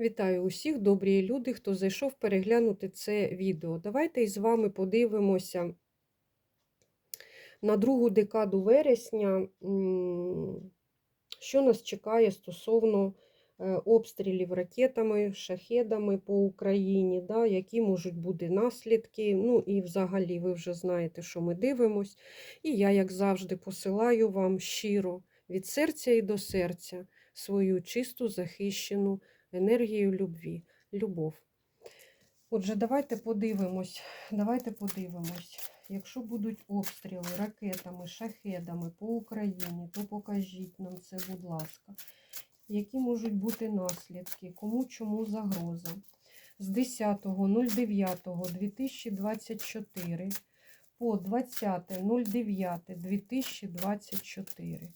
Вітаю усіх, добрі люди, хто зайшов переглянути це відео. Давайте із вами подивимося на другу декаду вересня, що нас чекає стосовно е, обстрілів ракетами, шахедами по Україні, да, які можуть бути наслідки. Ну і взагалі ви вже знаєте, що ми дивимось. І я, як завжди, посилаю вам щиро від серця і до серця свою чисту захищену енергію любві, любов. Отже, давайте подивимось, давайте подивимось. Якщо будуть обстріли ракетами, шахедами по Україні, то покажіть нам це, будь ласка. Які можуть бути наслідки, кому чому загроза? З 10.09.2024 по 20.09.2024.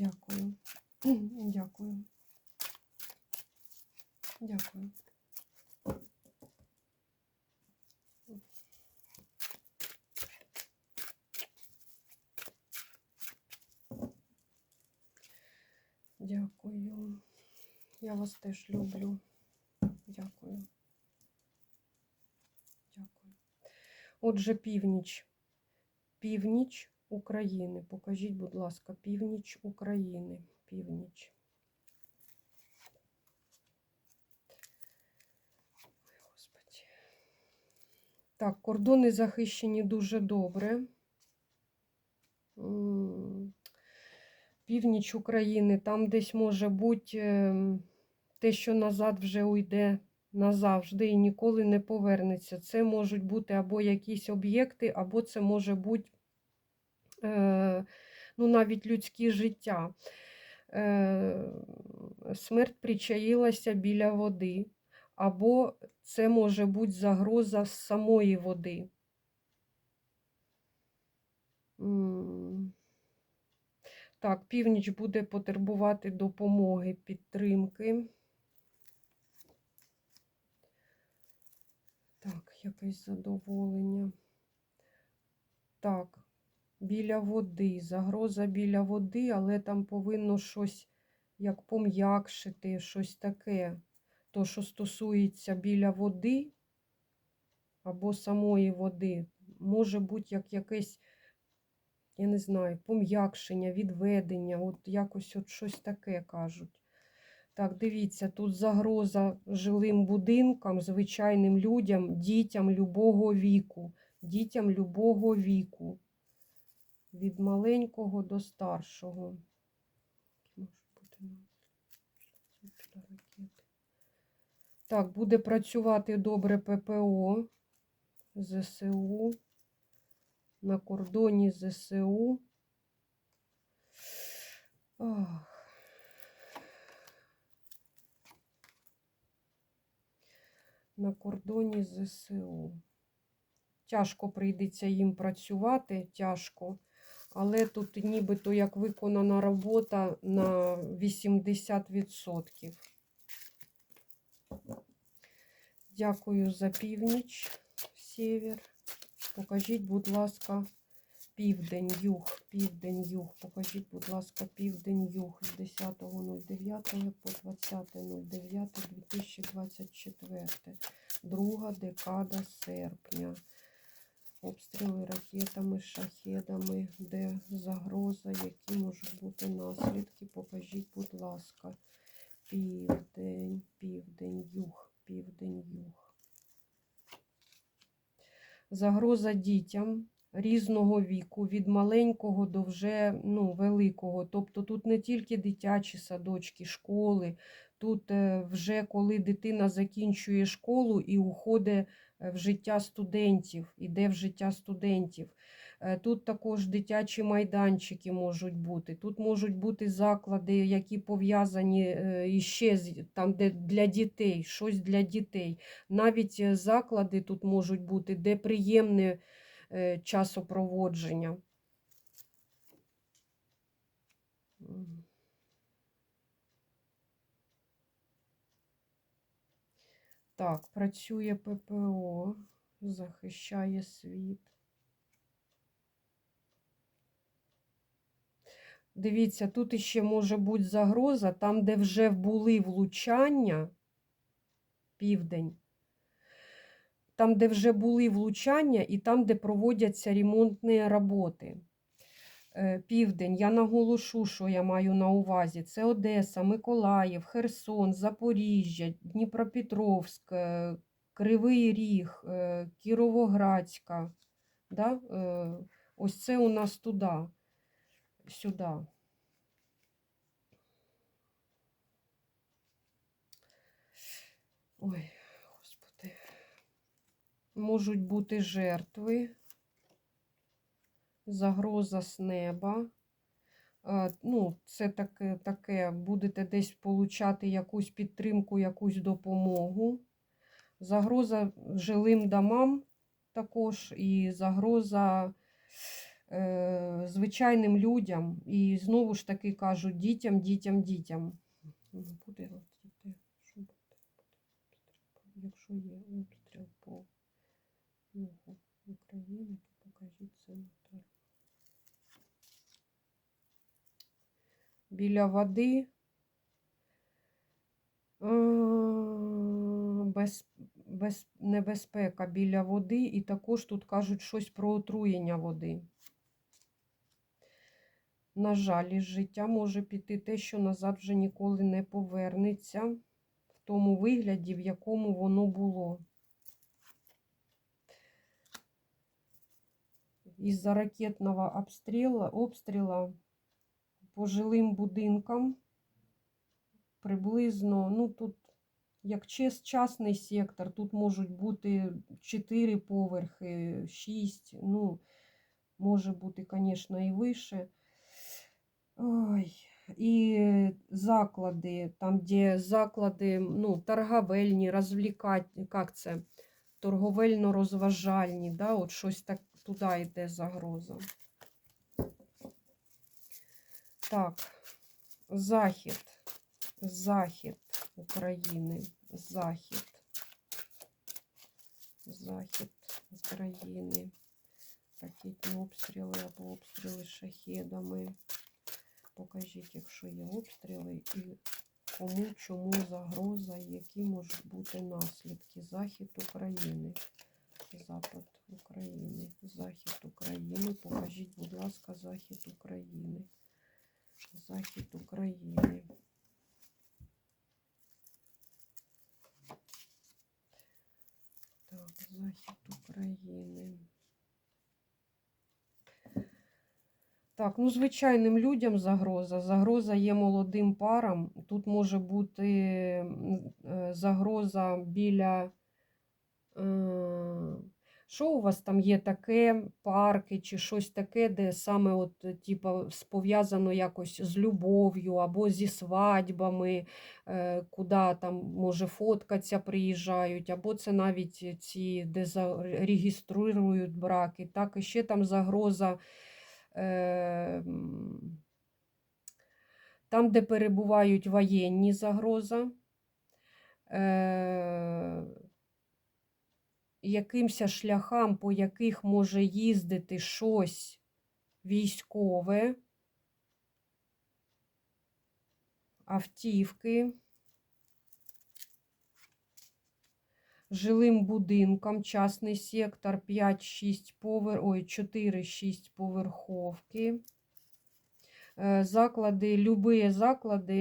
Дякую. Дякую. Дякую. Дякую. Я вас теж люблю. Дякую. Дякую. Отже, північ. Північ України. Покажіть, будь ласка, північ України. Північ. Господи. Так, кордони захищені дуже добре. Північ України, там десь може бути ем, те, що назад вже уйде назавжди і ніколи не повернеться. Це можуть бути або якісь об'єкти, або це може бути ну, навіть людське життя. Е, Смерть причаїлася біля води, або це може бути загроза з самої води. Так, північ буде потребувати допомоги, підтримки. Так, якесь задоволення. Так, біля води, загроза біля води, але там повинно щось як пом'якшити, щось таке. То, що стосується біля води або самої води, може бути як якесь, я не знаю, пом'якшення, відведення, от якось от щось таке кажуть. Так, дивіться, тут загроза жилим будинкам, звичайним людям, дітям любого віку. Дітям любого віку. Від маленького до старшого. Так, буде працювати добре ППО, ЗСУ, на кордоні ЗСУ. Ах. на кордоні ЗСУ. Тяжко прийдеться їм працювати, тяжко, але тут нібито як виконана робота на 80%. Дякую за північ, север. Покажіть, будь ласка, південь, юг, південь, юг. Покажіть, будь ласка, південь, юг з 10.09 по 20.09.2024. Друга декада серпня. Обстріли ракетами, шахедами, де загроза, які можуть бути наслідки. Покажіть, будь ласка, південь, південь, юг, південь, юг. Загроза дітям різного віку, від маленького до вже ну, великого. Тобто тут не тільки дитячі садочки, школи, тут е, вже коли дитина закінчує школу і уходить в життя студентів, іде в життя студентів. Е, Тут також дитячі майданчики можуть бути. Тут можуть бути заклади, які пов'язані е, іще там, де для дітей, щось для дітей. Навіть е, заклади тут можуть бути, де приємне е, часопроводження. Так, працює ППО, захищає світ. Дивіться, тут іще може бути загроза, там, де вже були влучання, південь, там, де вже були влучання, і там, де проводяться ремонтні роботи. Е, Південь, я наголошу, що я маю на увазі. Це Одеса, Миколаїв, Херсон, Запоріжжя, Дніпропетровськ, е, Кривий Ріг, е, Кіровоградська. Да? Ось це у нас туди, сюди. Ой, господи. Можуть бути жертви, загроза з неба. Е, Ну, це таке, таке, будете десь получати якусь підтримку, якусь допомогу. Загроза жилим домам також, і загроза е, звичайним людям. І знову ж таки кажуть дітям, дітям, дітям. Ну, Буде що буде? Буде. Якщо є обстріл по югу України, то покажіть це на карті. Біля води. е, Без, без, небезпека біля води, і також тут кажуть щось про отруєння води. На жаль, із життя може піти те, що назад вже ніколи не повернеться в тому вигляді, в якому воно було. Із-за ракетного обстріла, обстріла по жилим будинкам приблизно, ну тут як частний сектор, тут можуть бути 4 поверхи, 6, ну, може бути, звісно, і вище. Ой, і заклади, там, де заклади, ну, торговельні, розвлікательні, як це, торговельно-розважальні, да, от щось так туди йде загроза. Так, захід, захід України, захід, захід України, ракетні обстріли або обстріли шахедами. Покажіть, якщо є обстріли, і кому, чому загроза, які можуть бути наслідки. Захід України, Запад України, Захід України. Покажіть, будь ласка, Захід України. Захід України. Так, Захід України. Так, ну звичайним людям загроза. Загроза є молодим парам. Тут може бути е, загроза біля. е, Що у вас там є таке, парки чи щось таке, де саме от, е, типа, пов'язано якось з любов'ю або зі свадьбами, е, куди там може фоткатися, приїжджають, або це навіть ці, де за- реєструють браки. Так, і ще там загроза. е, Там, де перебувають воєнні загроза, е, якимся шляхам, по яких може їздити щось військове, автівки, жилим будинкам, частний сектор 5-6 повер... Ой, 4-6 поверховки. Е, Заклади, любі заклади,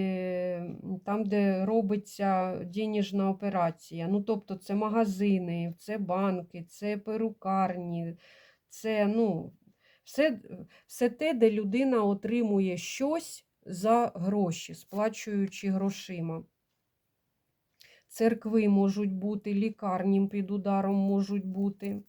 там, де робиться денежна операція. Ну, тобто це магазини, це банки, це перукарні, це ну, все, все те, де людина отримує щось за гроші, сплачуючи грошима. Церкви можуть бути, лікарні під ударом можуть бути.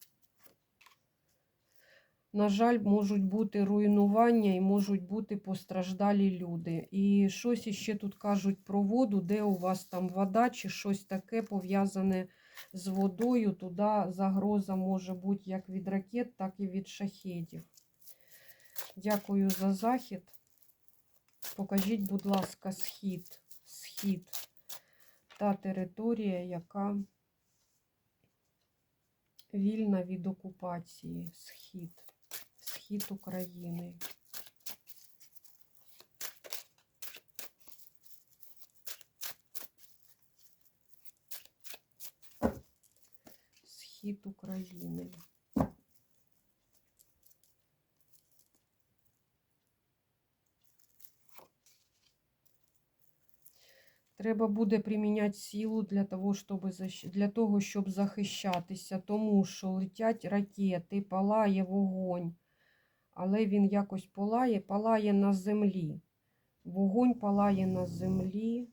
На жаль, можуть бути руйнування і можуть бути постраждалі люди. І щось іще тут кажуть про воду, де у вас там вода чи щось таке пов'язане з водою. Туди загроза може бути як від ракет, так і від шахедів. Дякую за захід. Покажіть, будь ласка, схід. Схід. Та територія, яка вільна від окупації. Схід схід України. Схід України. Треба буде приміняти силу для того, щоб для того, щоб захищатися, тому що летять ракети, палає вогонь. Але він якось палає, палає на землі. Вогонь палає на землі.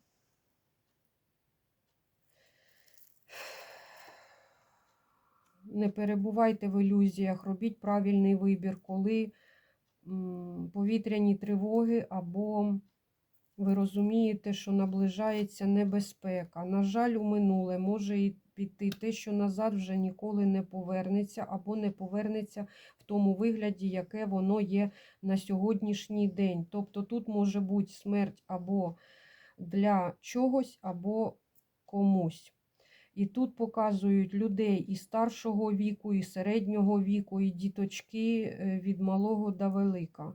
Не перебувайте в ілюзіях, робіть правильний вибір, коли повітряні тривоги або ви розумієте, що наближається небезпека. На жаль, у минуле може і піти те, що назад вже ніколи не повернеться, або не повернеться в тому вигляді, яке воно є на сьогоднішній день. Тобто тут може бути смерть або для чогось, або комусь. І тут показують людей і старшого віку, і середнього віку, і діточки е, від малого до велика.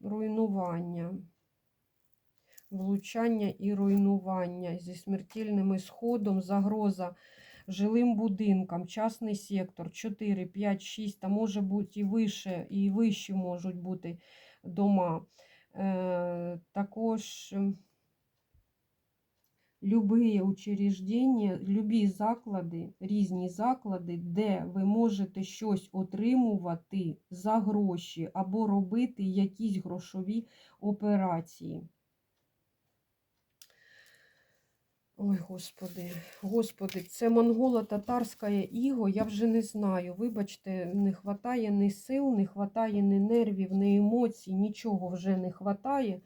Руйнування. Влучання і руйнування зі смертельним ісходом, загроза жилим будинкам, частний сектор 4, 5, 6, та може бути і вище, і вищі можуть бути дома. Е, також любі учреждення, любі заклади, різні заклади, де ви можете щось отримувати за гроші або робити якісь грошові операції. Ой, Господи, Господи, це монголо-татарська іго, я вже не знаю. Вибачте, не хватає ні сил, не хватає ні нервів, ні емоцій, нічого вже не хватає.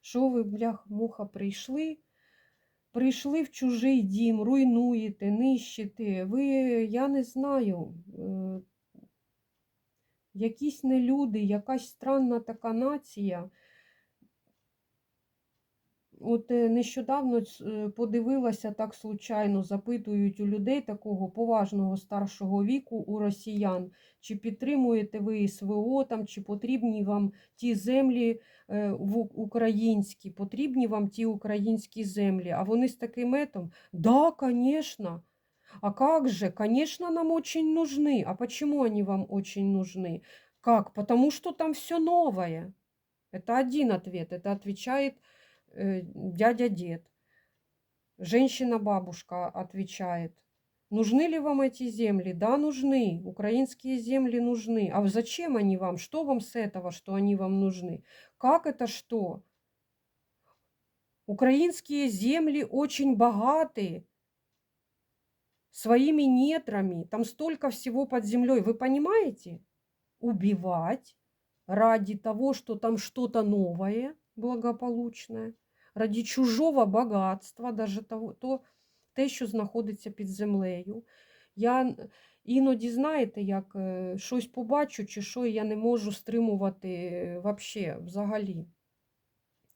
Що ви, блях, муха, прийшли? Прийшли в чужий дім, руйнуєте, нищите. Ви, я не знаю, е, якісь нелюди, якась странна така нація. От е, нещодавно ц- е, подивилася так случайно, запитують у людей такого поважного старшого віку, у росіян, чи підтримуєте ви СВО, там, чи потрібні вам ті землі е, в у- українські, потрібні вам ті українські землі. А вони з таким метом, да, конечно. А как же? Конечно, нам очень нужны. А почему они вам очень нужны? Как? Потому что там все новое. Это один ответ. Это отвечает э, дядя-дед. Женщина-бабушка отвечает. Нужны ли вам эти земли? Да, нужны. Украинские земли нужны. А зачем они вам? Что вам с этого, что они вам нужны? Как это что? Украинские земли очень богаты своими недрами. Там столько всего под землей. Вы понимаете? Убивать ради того, что там что-то новое, благополучное, ради чужого багатства, даже того, то, те, що знаходиться під землею. Я іноді, знаєте, як е, щось побачу, чи що, я не можу стримувати е, вообще, взагалі.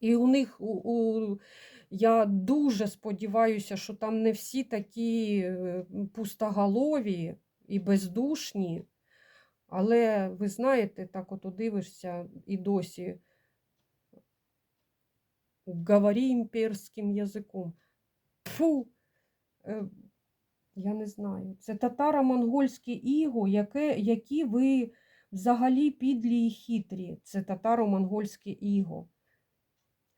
І у них у, у, я дуже сподіваюся, що там не всі такі е, пустоголові і бездушні. Але ви знаєте, так от дивишся і досі говори імперським язиком. Фу, е, я не знаю. Це татаро-монгольське іго, яке, які ви взагалі підлі і хитрі. Це татаро-монгольське іго.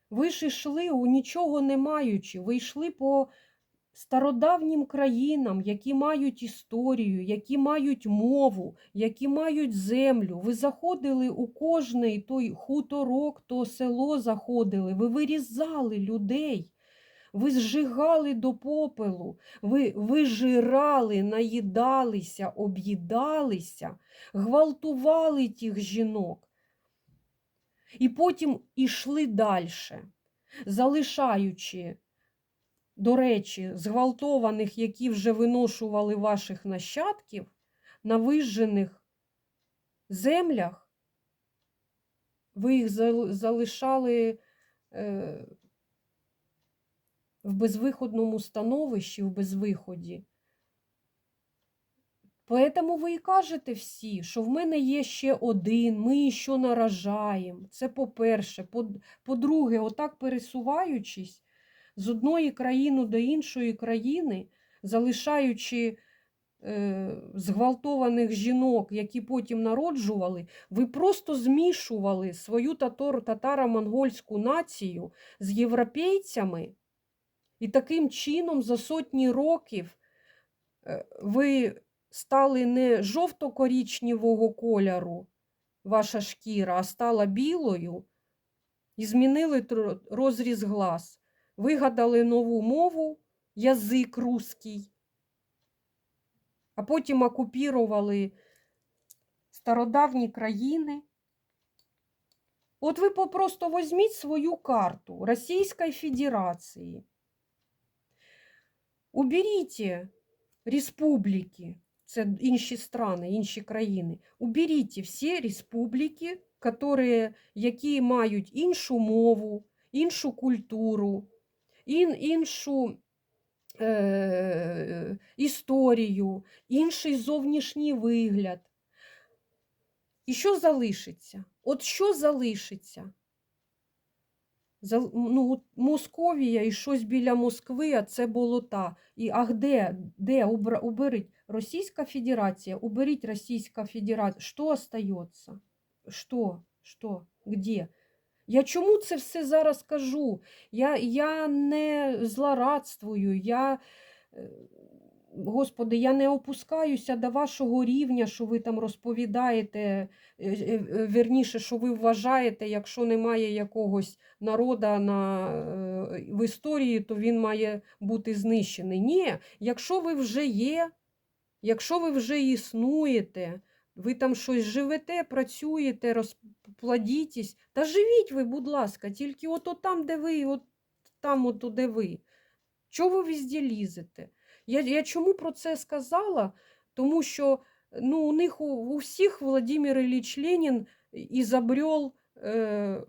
Ви ж йшли у нічого не маючи, ви йшли по стародавнім країнам, які мають історію, які мають мову, які мають землю. Ви заходили у кожний той хуторок, то село заходили, ви вирізали людей. Ви зжигали до попелу, ви вижирали, наїдалися, об'їдалися, гвалтували тих жінок. І потім ішли далі, залишаючи, до речі, зґвалтованих, які вже виношували ваших нащадків на вижжених землях, ви їх залишали е, в безвиходному становищі, в безвиході. Поэтому ви і кажете всі, що в мене є ще один, ми ще наражаємо. Це по-перше. По-друге, отак пересуваючись з одної країни до іншої країни, залишаючи е, зґвалтованих жінок, які потім народжували, ви просто змішували свою татар- татаро-монгольську націю з європейцями, і таким чином за сотні років е, ви стали не жовто-корічневого кольору, ваша шкіра, а стала білою і змінили розріз глаз. Вигадали нову мову, язик руський, а потім окупірували стародавні країни. От ви просто візьміть свою карту Російської Федерації. Уберіть республіки, це інші страни, інші країни. Уберіть всі республіки, які, мають іншу мову, іншу культуру, ін, іншу е, історію, інший зовнішній вигляд. І що залишиться? От що залишиться? Зал- Ну, Московія і щось біля Москви, а це болота. І, ах, де, де уберіть? Російська Федерація, уберіть Російська Федерація. Що остається? Що? Що? Где? Я чому це все зараз кажу? Я, я не злорадствую, я, е, Господи, я не опускаюся до вашого рівня, що ви там розповідаєте, е, е, е, вірніше, що ви вважаєте, якщо немає якогось народа на, в історії, то він має бути знищений. Ні, якщо ви вже є, якщо ви вже існуєте, ви там щось живете, працюєте, розплодітесь, та живіть ви, будь ласка, тільки от там, де ви, от там, от де ви. Чого ви везде лізете? Я, я чому про це сказала? Тому що ну, у них у, у всіх Владимир Ильич Ленин изобрел э,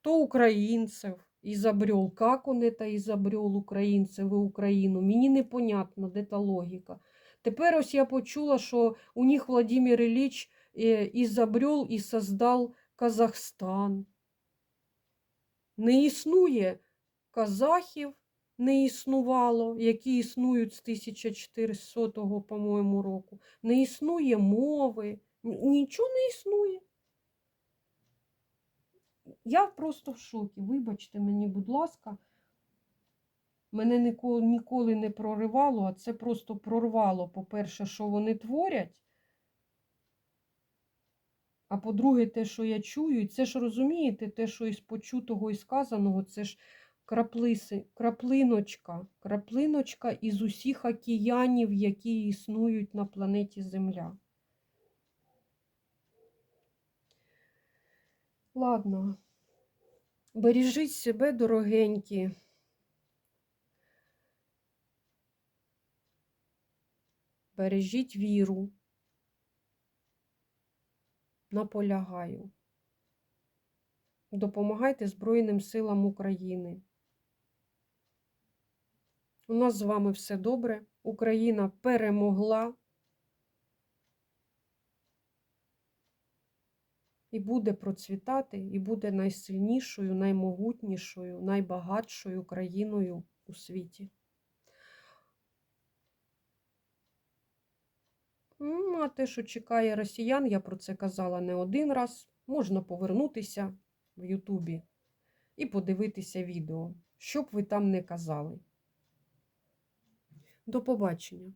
то українців, изобрел, как он это изобрел українців і Україну. Мені непонятно, де та логіка. Тепер ось я почула, що у них Владимир Ильич е, изобрел і создал Казахстан. Не існує казахів, не існувало, які існують з 1400, по-моєму, року. Не існує мови, нічого не існує. Я просто в шокі. Вибачте мені, будь ласка. Мене ніколи, не проривало, а це просто прорвало, по-перше, що вони творять. А по-друге, те, що я чую, і це ж розумієте, те, що із почутого і сказаного, це ж краплиси, краплиночка, краплиночка із усіх океанів, які існують на планеті Земля. Ладно, бережіть себе, дорогенькі. Бережіть віру. Наполягаю. Допомагайте Збройним силам України. У нас з вами все добре. Україна перемогла і буде процвітати, і буде найсильнішою, наймогутнішою, найбагатшою країною у світі. А те, що чекає росіян, я про це казала не один раз. Можна повернутися в Ютубі і подивитися відео, що б ви там не казали. До побачення!